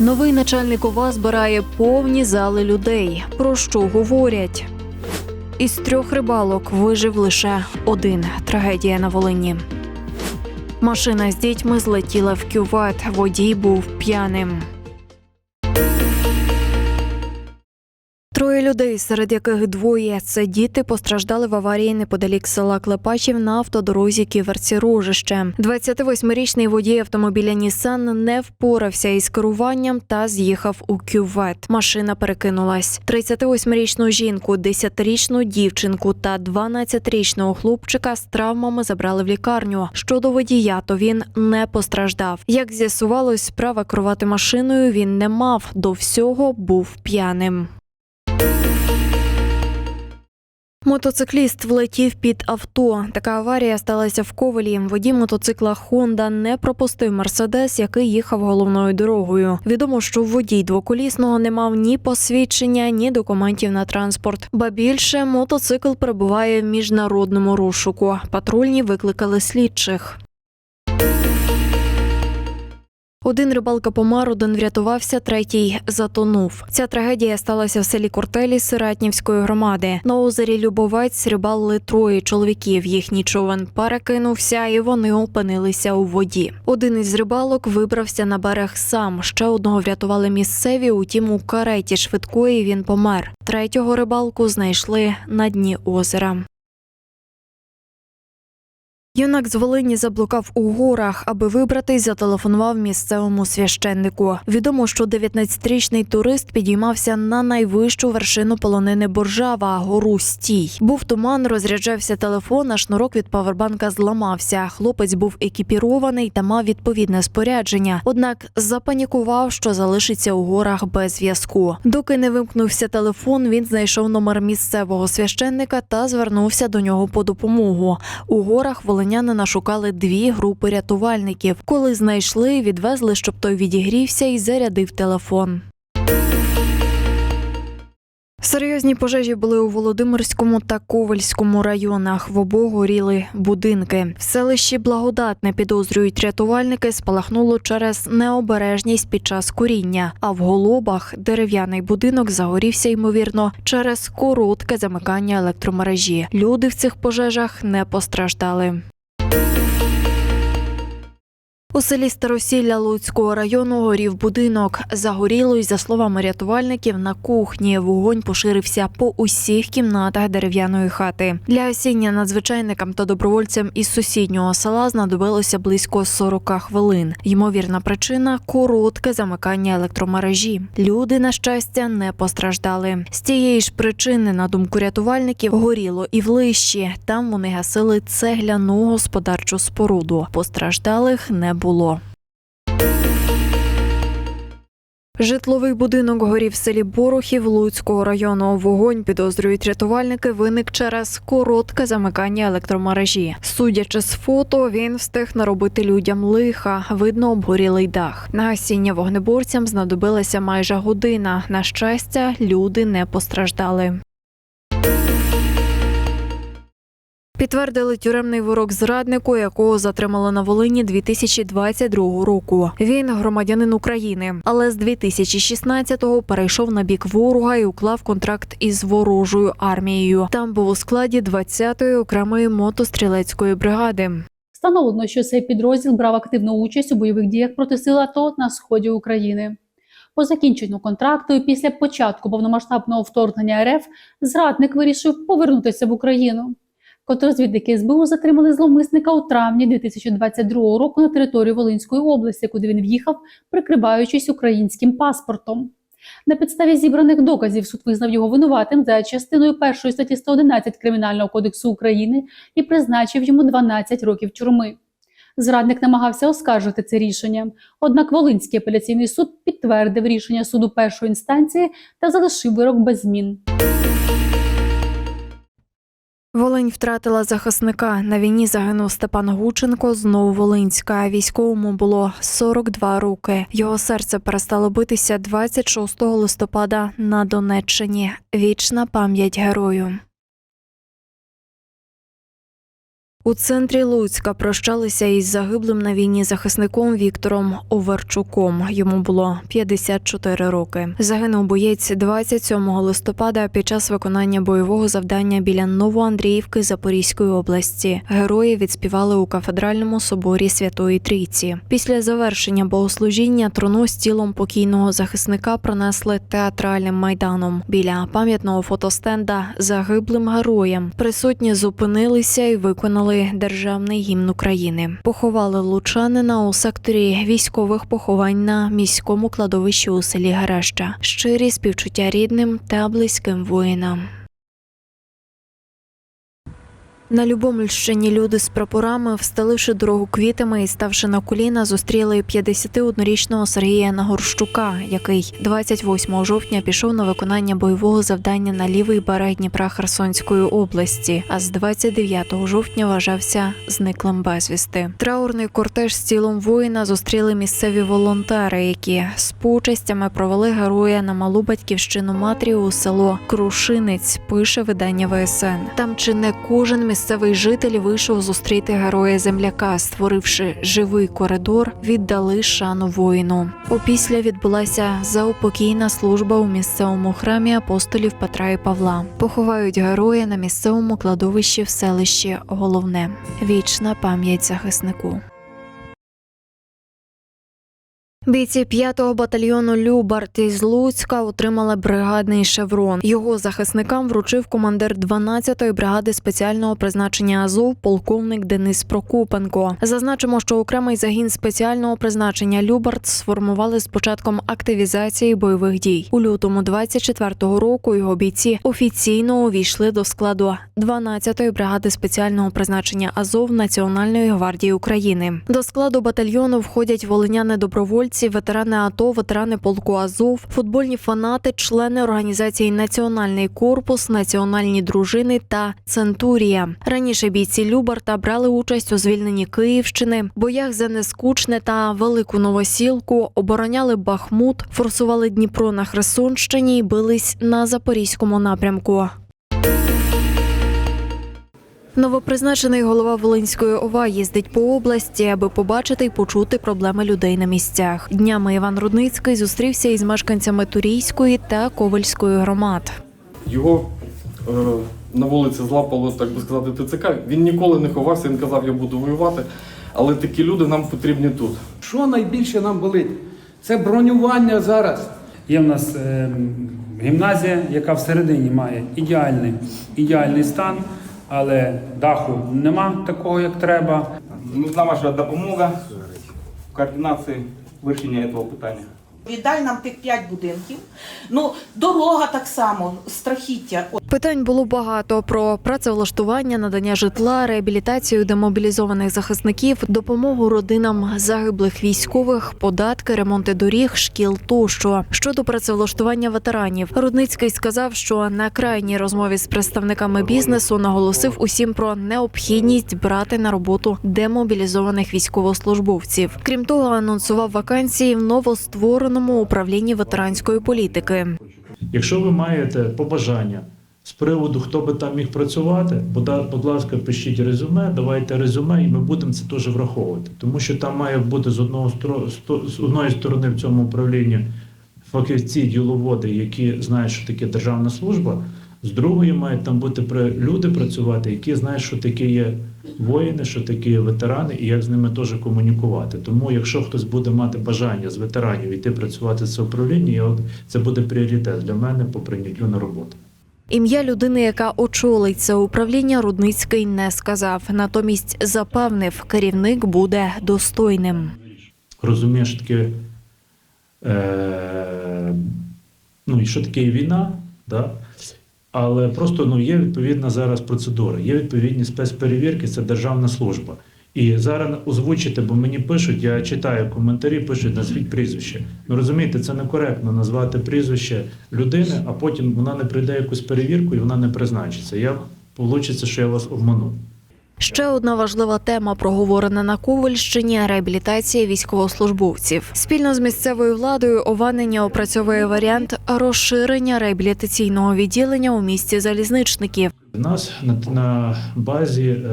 Новий начальник ОВА збирає повні зали людей. Про що говорять? Із трьох рибалок вижив лише один. Трагедія на Волині. Машина з дітьми злетіла в кювет. Водій був п'яним. Людей, серед яких двоє це діти, постраждали в аварії неподалік села Клепачів на автодорозі Ківерці Рожище. 28-річний водій автомобіля Нісан не впорався із керуванням та з'їхав у кювет. Машина перекинулась. 38-річну жінку, 10-річну дівчинку та 12-річного хлопчика з травмами забрали в лікарню. Щодо водія, то він не постраждав. Як з'ясувалось, права керувати машиною він не мав. До всього був п'яним. Мотоцикліст влетів під авто. Така аварія сталася в Ковелі. Водій мотоцикла Хонда не пропустив Мерседес, який їхав головною дорогою. Відомо, що водій двоколісного не мав ні посвідчення, ні документів на транспорт. Ба більше мотоцикл перебуває в міжнародному розшуку. Патрульні викликали слідчих. Один рибалка помер, один врятувався, третій затонув. Ця трагедія сталася в селі Кортелі Сиратнівської громади. На озері Любовець рибалили троє чоловіків. Їхній човен перекинувся, і вони опинилися у воді. Один із рибалок вибрався на берег сам. Ще одного врятували місцеві. Утім, у кареті швидкої він помер. Третього рибалку знайшли на дні озера. Юнак з Волині заблукав у горах, аби вибратись, зателефонував місцевому священнику. Відомо, що 19-річний турист підіймався на найвищу вершину полонини Боржава, гору Стій. Був туман, розряджався телефон, а шнурок від павербанка зламався. Хлопець був екіпірований та мав відповідне спорядження. Однак запанікував, що залишиться у горах без зв'язку. Доки не вимкнувся телефон, він знайшов номер місцевого священника та звернувся до нього по допомогу. У горах волиняни шукали дві групи рятувальників. Коли знайшли, відвезли, щоб той відігрівся і зарядив телефон. Серйозні пожежі були у Володимирському та Ковальському районах. В обох горіли будинки. В селищі Благодатне підозрюють рятувальники, спалахнуло через необережність під час куріння. А в голобах дерев'яний будинок загорівся ймовірно через коротке замикання електромережі. Люди в цих пожежах не постраждали. У селі Старосілля Луцького району горів будинок. Загоріло й за словами рятувальників на кухні. Вогонь поширився по усіх кімнатах дерев'яної хати. Для осіння надзвичайникам та добровольцям із сусіднього села знадобилося близько 40 хвилин. Ймовірна причина коротке замикання електромережі. Люди, на щастя, не постраждали. З тієї ж причини, на думку рятувальників, горіло і в лищі. Там вони гасили цегляну господарчу споруду. Постраждалих не було. Житловий будинок горів в селі Борохів Луцького району. Вогонь підозрюють рятувальники. Виник через коротке замикання електромережі. Судячи з фото, він встиг наробити людям лиха. Видно обгорілий дах. На гасіння вогнеборцям знадобилася майже година. На щастя, люди не постраждали. Підтвердили тюремний вирок зраднику, якого затримали на Волині 2022 року. Він громадянин України, але з 2016-го перейшов на бік ворога і уклав контракт із ворожою армією. Там був у складі 20-ї окремої мотострілецької бригади. Встановлено, що цей підрозділ брав активну участь у бойових діях проти сил АТО на сході України. По закінченню контракту і після початку повномасштабного вторгнення РФ зрадник вирішив повернутися в Україну. Контррозвідники СБУ затримали зловмисника у травні 2022 року на територію Волинської області, куди він в'їхав, прикриваючись українським паспортом. На підставі зібраних доказів суд визнав його винуватим за частиною першої статті 111 Кримінального кодексу України і призначив йому 12 років тюрми. Зрадник намагався оскаржити це рішення. Однак Волинський апеляційний суд підтвердив рішення суду першої інстанції та залишив вирок без змін. Волинь втратила захисника. На війні загинув Степан Гученко з Нововолинська. Військовому було 42 роки. Його серце перестало битися 26 листопада на Донеччині. Вічна пам'ять герою. У центрі Луцька прощалися із загиблим на війні захисником Віктором Оверчуком. Йому було 54 роки. Загинув боєць 27 листопада під час виконання бойового завдання біля Новоандріївки Запорізької області. Герої відспівали у кафедральному соборі Святої Трійці. Після завершення богослужіння труну з тілом покійного захисника пронесли театральним майданом біля пам'ятного фотостенда загиблим героям. Присутні зупинилися і виконали державний гімн України. Поховали лучанина у секторі військових поховань на міському кладовищі у селі Гареща. Щирі співчуття рідним та близьким воїнам. На Любомльщині люди з прапорами, встеливши дорогу квітами і ставши на коліна, зустріли 51-річного Сергія Нагорщука, який 28 жовтня пішов на виконання бойового завдання на лівий берег Дніпра Херсонської області, а з 29 жовтня вважався зниклим безвісти. Траурний кортеж з тілом воїна зустріли місцеві волонтери, які з почестями провели героя на малу батьківщину матері у село Крушинець. Пише видання ВСН. Там чи не кожен місцевий житель вийшов зустріти героя земляка, створивши живий коридор, віддали шану воїну. Опісля відбулася заупокійна служба у місцевому храмі апостолів Петра і Павла. Поховають героя на місцевому кладовищі в селищі Головне. Вічна пам'ять захиснику. Бійці 5-го батальйону Любарт із Луцька отримали бригадний шеврон. Його захисникам вручив командир 12-ї бригади спеціального призначення Азов, полковник Денис Прокопенко. Зазначимо, що окремий загін спеціального призначення Любарт сформували з початком активізації бойових дій. У лютому 24-го року його бійці офіційно увійшли до складу 12-ї бригади спеціального призначення Азов Національної гвардії України. До складу батальйону входять волиняни добровольці, ветерани АТО, ветерани полку Азов, футбольні фанати, члени організації Національний корпус, національні дружини та Центурія. Раніше бійці Любарта брали участь у звільненні Київщини, боях за Нескучне та Велику Новосілку, обороняли Бахмут, форсували Дніпро на Херсонщині і бились на запорізькому напрямку. Новопризначений голова Волинської ОВА їздить по області, аби побачити і почути проблеми людей на місцях. Днями Іван Рудницький зустрівся із мешканцями Турійської та Ковальської громад. Його е, на вулиці злапало, так би сказати, ТЦК. Він ніколи не ховався, він казав, я буду воювати. Але такі люди нам потрібні тут. Що найбільше нам болить? Це бронювання зараз. Є в нас е, гімназія, яка всередині має ідеальний, ідеальний стан, але даху нема такого, як треба. Нужна ваша допомога в координації вирішення цього питання. Віддай нам тих п'ять будинків. Ну, дорога так само, страхіття. Питань було багато про працевлаштування, надання житла, реабілітацію демобілізованих захисників, допомогу родинам загиблих військових, податки, ремонти доріг, шкіл тощо. Щодо працевлаштування ветеранів, Рудницький сказав, що на крайній розмові з представниками бізнесу наголосив усім про необхідність брати на роботу демобілізованих військовослужбовців. Крім того, анонсував вакансії в новоствореному управлінні ветеранської політики. Якщо ви маєте побажання з приводу, хто би там міг працювати, будь ласка, пишіть резюме, давайте резюме, і ми будемо це теж враховувати. Тому що там має бути з одного з одної сторони в цьому управлінні фахівці, діловоди, які знають, що таке державна служба. З другої мають там бути люди працювати, які знають, що таке є воїни, що таке є ветерани, і як з ними теж комунікувати. Тому, якщо хтось буде мати бажання з ветеранів йти працювати в це управління, це буде пріоритет для мене по прийняттю на роботу. Ім'я людини, яка очолить це управління, Рудницький не сказав. Натомість запевнив, керівник буде достойним. Розумієш, таке, е, ну і що таке війна, да? Але просто ну, є відповідна зараз процедура, є відповідні спецперевірки, це державна служба. І зараз озвучити, бо мені пишуть, я читаю коментарі, пишуть назвіть прізвище. Ну розумієте, це некоректно назвати прізвище людини, а потім вона не прийде якусь перевірку і вона не призначиться. Я вийде, що я вас обманув. Ще одна важлива тема, проговорена на Ковальщині – реабілітація військовослужбовців. Спільно з місцевою владою Ованення опрацьовує варіант розширення реабілітаційного відділення у місті залізничників. У нас на, базі е,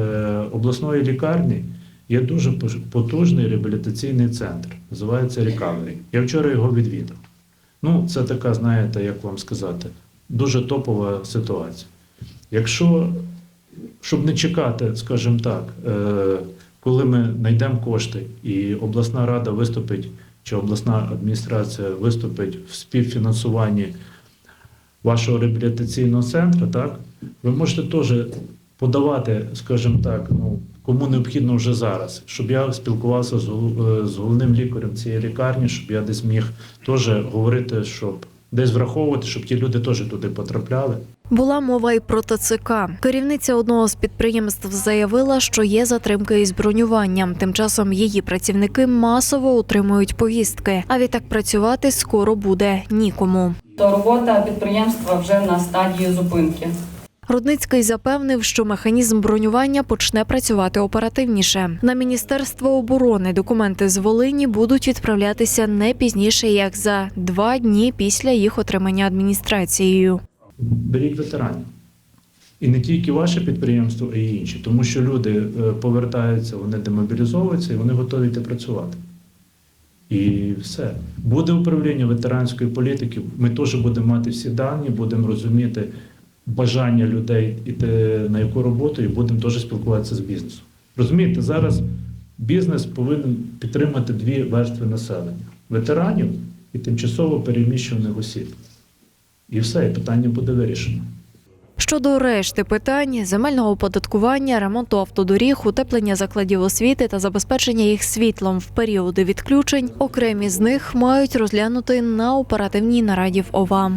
обласної лікарні є дуже потужний реабілітаційний центр. Називається Recovery. Я вчора його відвідав. Ну, це така, знаєте, як вам сказати, дуже топова ситуація. Якщо, щоб не чекати, скажімо так, е, коли ми знайдемо кошти і обласна рада виступить, чи обласна адміністрація виступить в співфінансуванні вашого реабілітаційного центру, так, ви можете теж подавати, скажімо так, ну, кому необхідно вже зараз, щоб я спілкувався з, е, з головним лікарем цієї лікарні, щоб я десь міг теж говорити, щоб десь враховувати, щоб ті люди теж туди потрапляли. Була мова і про ТЦК. Керівниця одного з підприємств заявила, що є затримки із бронюванням. Тим часом її працівники масово отримують повістки. А відтак працювати скоро буде нікому. то робота підприємства вже на стадії зупинки. Рудницький запевнив, що механізм бронювання почне працювати оперативніше. На міністерство оборони документи з Волині будуть відправлятися не пізніше як за два дні після їх отримання адміністрацією. Беріть ветеранів. І не тільки ваше підприємство, а й інші, тому що люди е, повертаються, вони демобілізовуються і вони готові йти працювати. І все. Буде управління ветеранської політики. Ми теж будемо мати всі дані, будемо розуміти бажання людей іти на яку роботу, і будемо теж спілкуватися з бізнесом. Розумієте, зараз бізнес повинен підтримати дві верстви населення: ветеранів і тимчасово переміщених осіб. І все, і питання буде вирішено. Щодо решти питань земельного оподаткування, ремонту автодоріг, утеплення закладів освіти та забезпечення їх світлом в періоди відключень, окремі з них мають розглянути на оперативній нараді в ОВА.